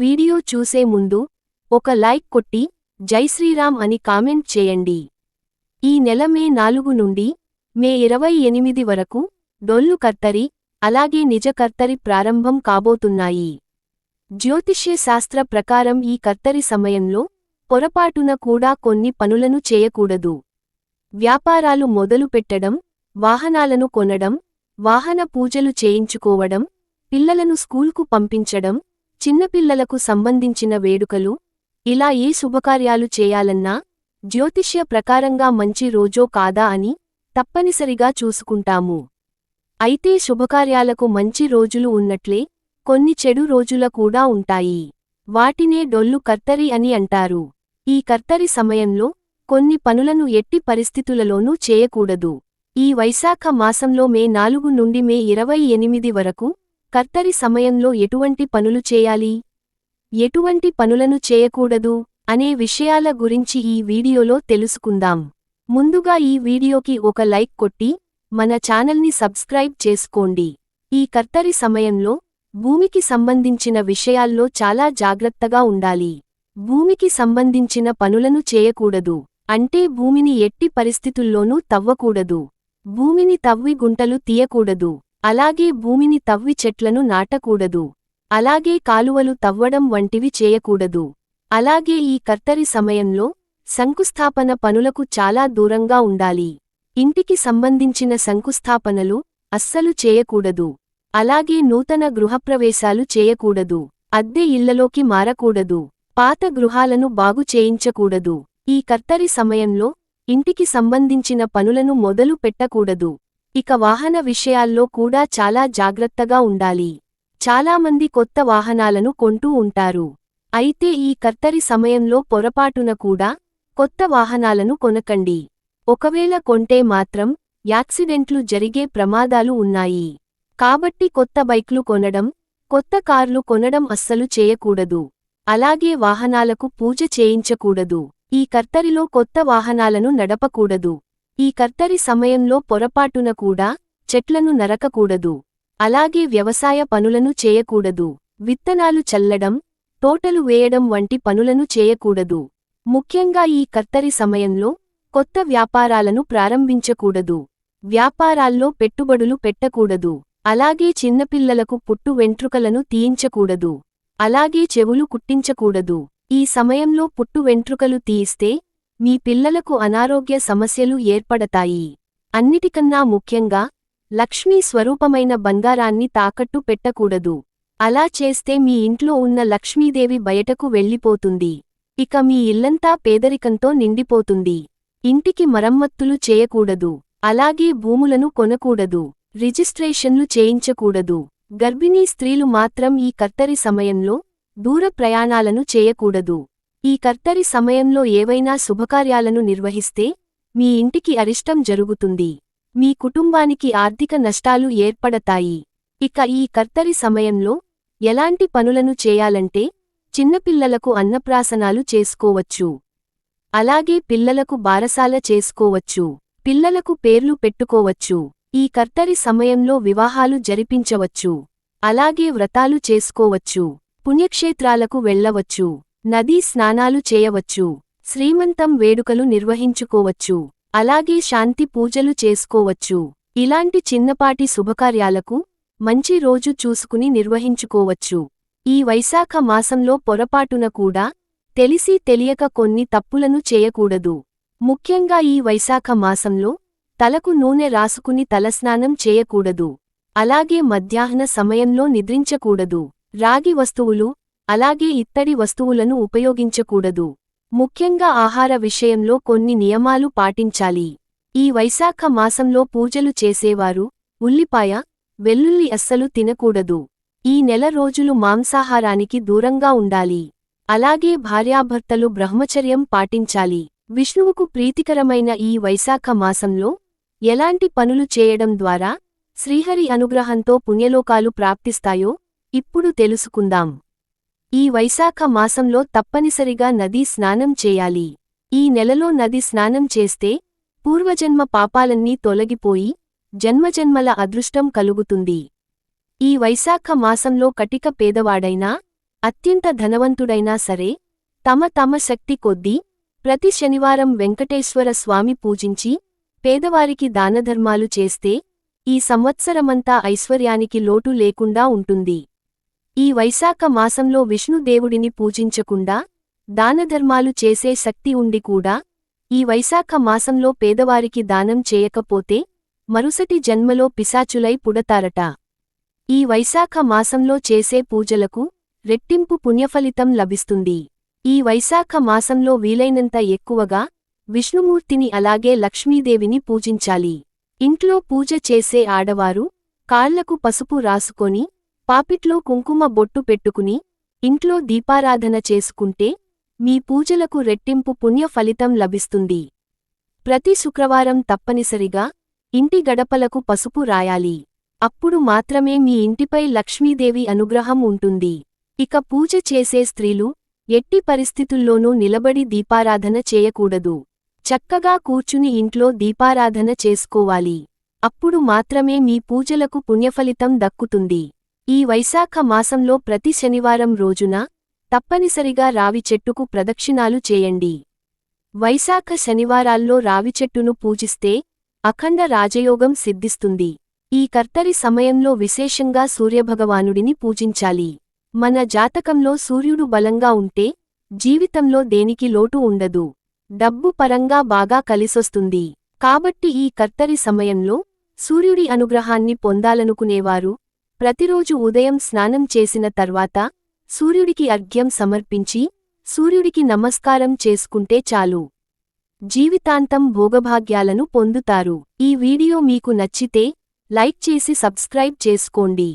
Video చూసే ముందు ఒక లైక్ కొట్టి జై శ్రీరామ్ అని కామెంట్ చేయండి. ఈ నెల మే నాలుగు నుండి మే ఇరవై ఎనిమిది వరకు డొల్లు కర్తరి అలాగే నిజ కర్తరి ప్రారంభం కాబోతున్నాయి. జ్యోతిష్య శాస్త్ర ప్రకారం ఈ కర్తరి సమయంలో పొరపాటున కూడా కొన్ని పనులను చేయకూడదు. వ్యాపారాలు మొదలుపెట్టడం వాహనాలను కొనడం వాహన పూజలు చేయించుకోవడం పిల్లలను స్కూల్కు పంపించడం చిన్నపిల్లలకు సంబంధించిన వేడుకలు ఇలా ఏ శుభకార్యాలు చేయాలన్నా జ్యోతిష్య ప్రకారంగా మంచి రోజో కాదా అని తప్పనిసరిగా చూసుకుంటాము. అయితే శుభకార్యాలకు మంచి రోజులు ఉన్నట్లే కొన్ని చెడు రోజుల కూడా ఉంటాయి. వాటినే డొల్లు కర్తరి అని అంటారు. ఈ కర్తరి సమయంలో కొన్ని పనులను ఎట్టి పరిస్థితులలోనూ చేయకూడదు. ఈ వైశాఖ మాసంలో మే నాలుగు నుండి మే ఇరవై ఎనిమిది వరకు కర్తరి సమయంలో ఎటువంటి పనులు చేయాలి? ఎటువంటి పనులను చేయకూడదు? అనే విషయాల గురించి ఈ వీడియోలో తెలుసుకుందాం. ముందుగా ఈ వీడియోకి ఒక లైక్ కొట్టి మన ఛానల్ని సబ్స్క్రైబ్ చేసుకోండి. ఈ కర్తరి సమయంలో భూమికి సంబంధించిన విషయాల్లో చాలా జాగ్రత్తగా ఉండాలి. భూమికి సంబంధించిన పనులను చేయకూడదు. అంటే భూమిని ఎట్టి పరిస్థితుల్లోనూ తవ్వకూడదు. భూమిని తవ్వి గుంటలు తీయకూడదు. అలాగే భూమిని తవ్వి చెట్లను నాటకూడదు. అలాగే కాలువలు తవ్వడం వంటివి చేయకూడదు. అలాగే ఈ కర్తరి సమయంలో శంకుస్థాపన పనులకు చాలా దూరంగా ఉండాలి. ఇంటికి సంబంధించిన శంకుస్థాపనలు అస్సలు చేయకూడదు. అలాగే నూతన గృహప్రవేశాలు చేయకూడదు. అద్దె ఇళ్ళలోకి మారకూడదు. పాత గృహాలను బాగు చేయించకూడదు. ఈ కర్తరి సమయంలో ఇంటికి సంబంధించిన పనులను మొదలు పెట్టకూడదు. ఇక వాహన విషయాల్లో కూడా చాలా జాగ్రత్తగా ఉండాలి. చాలామంది కొత్త వాహనాలను కొంటూ ఉంటారు. అయితే ఈ కర్తరి సమయంలో పొరపాటున కూడా కొత్త వాహనాలను కొనకండి. ఒకవేళ కొంటే మాత్రం యాక్సిడెంట్లు జరిగే ప్రమాదాలు ఉన్నాయి. కాబట్టి కొత్త బైక్లు కొనడం కొత్త కార్లు కొనడం అస్సలు చేయకూడదు. అలాగే వాహనాలకు పూజ చేయించకూడదు. ఈ కర్తరిలో కొత్త వాహనాలను నడపకూడదు. ఈ కర్తరి సమయంలో పొరపాటున కూడా చెట్లను నరకకూడదు. అలాగే వ్యవసాయ పనులను చేయకూడదు. విత్తనాలు చల్లడం తోటలు వేయడం వంటి పనులను చేయకూడదు. ముఖ్యంగా ఈ కర్తరి సమయంలో కొత్త వ్యాపారాలను ప్రారంభించకూడదు. వ్యాపారాల్లో పెట్టుబడులు పెట్టకూడదు. అలాగే చిన్నపిల్లలకు పుట్టు వెంట్రుకలను తీయించకూడదు. అలాగే చెవులు కుట్టించకూడదు. ఈ సమయంలో పుట్టు వెంట్రుకలు తీయిస్తే మీ పిల్లలకు అనారోగ్య సమస్యలు ఏర్పడతాయి. అన్నిటికన్నా ముఖ్యంగా లక్ష్మీ స్వరూపమైన బంగారాన్ని తాకట్టు పెట్టకూడదు. అలా చేస్తే మీ ఇంట్లో ఉన్న లక్ష్మీదేవి బయటకు వెళ్ళిపోతుంది. ఇక మీ ఇల్లంతా పేదరికంతో నిండిపోతుంది. ఇంటికి మరమ్మత్తులు చేయకూడదు. అలాగే భూములను కొనకూడదు. రిజిస్ట్రేషన్లు చేయించకూడదు. గర్భిణీ స్త్రీలు మాత్రం ఈ కత్తరి సమయంలో దూర ప్రయాణాలను చేయకూడదు. ఈ కర్తరి సమయంలో ఏవైనా శుభకార్యాలను నిర్వహిస్తే మీ ఇంటికి అరిష్టం జరుగుతుంది. మీ కుటుంబానికి ఆర్థిక నష్టాలు ఏర్పడతాయి. ఇక ఈ కర్తరి సమయంలో ఎలాంటి పనులను చేయాలంటే చిన్నపిల్లలకు అన్నప్రాసనాలు చేసుకోవచ్చు. అలాగే పిల్లలకు బారసాల చేసుకోవచ్చు. పిల్లలకు పేర్లు పెట్టుకోవచ్చు. ఈ కర్తరి సమయంలో వివాహాలు జరిపించవచ్చు. అలాగే వ్రతాలు చేసుకోవచ్చు. పుణ్యక్షేత్రాలకు వెళ్ళవచ్చు. నదీ స్నానాలు చేయవచ్చు శ్రీమంతం వేడుకలు నిర్వహించుకోవచ్చు అలాగే శాంతి పూజలు చేసుకోవచ్చు. ఇలాంటి చిన్నపాటి శుభకార్యాలకు మంచి రోజు చూసుకుని నిర్వహించుకోవచ్చు. ఈ వైశాఖ మాసంలో పొరపాటున కూడా తెలిసి తెలియక కొన్ని తప్పులను చేయకూడదు. ముఖ్యంగా ఈ వైశాఖ మాసంలో తలకు నూనె రాసుకుని తలస్నానం చేయకూడదు. అలాగే మధ్యాహ్న సమయంలో నిద్రించకూడదు. రాగి వస్తువులు అలాగే ఇత్తడి వస్తువులను ఉపయోగించకూడదు. ముఖ్యంగా ఆహార విషయంలో కొన్ని నియమాలు పాటించాలి. ఈ వైశాఖ మాసంలో పూజలు చేసేవారు ఉల్లిపాయ వెల్లుల్లి అస్సలు తినకూడదు. ఈ నెల రోజులు మాంసాహారానికి దూరంగా ఉండాలి. అలాగే భార్యాభర్తలు బ్రహ్మచర్యం పాటించాలి. విష్ణువుకు ప్రీతికరమైన ఈ వైశాఖ మాసంలో ఎలాంటి పనులు చేయడం ద్వారా శ్రీహరి అనుగ్రహంతో పుణ్యలోకాలు ప్రాప్తిస్తాయో ఇప్పుడు తెలుసుకుందాం. ఈ వైశాఖ మాసంలో తప్పనిసరిగా నదీ స్నానం చేయాలి. ఈ నెలలో నది స్నానం చేస్తే పూర్వజన్మ పాపాలన్నీ తొలగిపోయి జన్మజన్మల అదృష్టం కలుగుతుంది. ఈ వైశాఖ మాసంలో కటిక పేదవాడైనా అత్యంత ధనవంతుడైనా సరే తమ తమ శక్తి కొద్దీ ప్రతి శనివారం వెంకటేశ్వర స్వామి పూజించి పేదవారికి దానధర్మాలు చేస్తే ఈ సంవత్సరమంతా ఐశ్వర్యానికి లోటు లేకుండా ఉంటుంది. ఈ వైశాఖ మాసంలో విష్ణుదేవుడిని పూజించకుండా దానధర్మాలు చేసే శక్తి ఉండి కూడా ఈ వైశాఖ మాసంలో పేదవారికి దానం చేయకపోతే మరుసటి జన్మలో పిశాచులై పుడతారట. ఈ వైశాఖ మాసంలో చేసే పూజలకు రెట్టింపు పుణ్యఫలితం లభిస్తుంది. ఈ వైశాఖ మాసంలో వీలైనంత ఎక్కువగా విష్ణుమూర్తిని అలాగే లక్ష్మీదేవిని పూజించాలి. ఇంట్లో పూజ చేసే ఆడవారు కాళ్ళకు పసుపు రాసుకొని పాపిట్లో కుంకుమ బొట్టు పెట్టుకుని ఇంట్లో దీపారాధన చేసుకుంటే మీ పూజలకు రెట్టింపు పుణ్య ఫలితం లభిస్తుంది. ప్రతి శుక్రవారం తప్పనిసరిగా ఇంటి గడపలకు పసుపు రాయాలి. అప్పుడు మాత్రమే మీ ఇంటిపై లక్ష్మీదేవి అనుగ్రహం ఉంటుంది. ఇక పూజ చేసే స్త్రీలు ఎట్టి పరిస్థితుల్లోనూ నిలబడి దీపారాధన చేయకూడదు. చక్కగా కూర్చుని ఇంట్లో దీపారాధన చేసుకోవాలి. అప్పుడు మాత్రమే మీ పూజలకు పుణ్యఫలితం దక్కుతుంది. ఈ వైశాఖ మాసంలో ప్రతి శనివారం రోజున తప్పనిసరిగా రావి చెట్టుకు ప్రదక్షిణాలు చేయండి. వైశాఖ శనివారాల్లో రావి చెట్టును పూజిస్తే అఖండ రాజయోగం సిద్ధిస్తుంది. ఈ కర్తరి సమయంలో విశేషంగా సూర్యభగవానుడిని పూజించాలి. మన జాతకంలో సూర్యుడు బలంగా ఉంటే జీవితంలో దేనికి లోటు ఉండదు. డబ్బు పరంగా బాగా కలిసొస్తుంది. కాబట్టి ఈ కర్తరి సమయంలో సూర్యుడి అనుగ్రహాన్ని పొందాలనుకునేవారు ప్రతిరోజు ఉదయం స్నానం చేసిన తర్వాత సూర్యుడికి అర్ఘ్యం సమర్పించి సూర్యుడికి నమస్కారం చేసుకుంటే చాలు. జీవితాంతం భోగభాగ్యాలను పొందుతారు. ఈ వీడియో మీకు నచ్చితే లైక్ చేసి సబ్స్క్రైబ్ చేసుకోండి.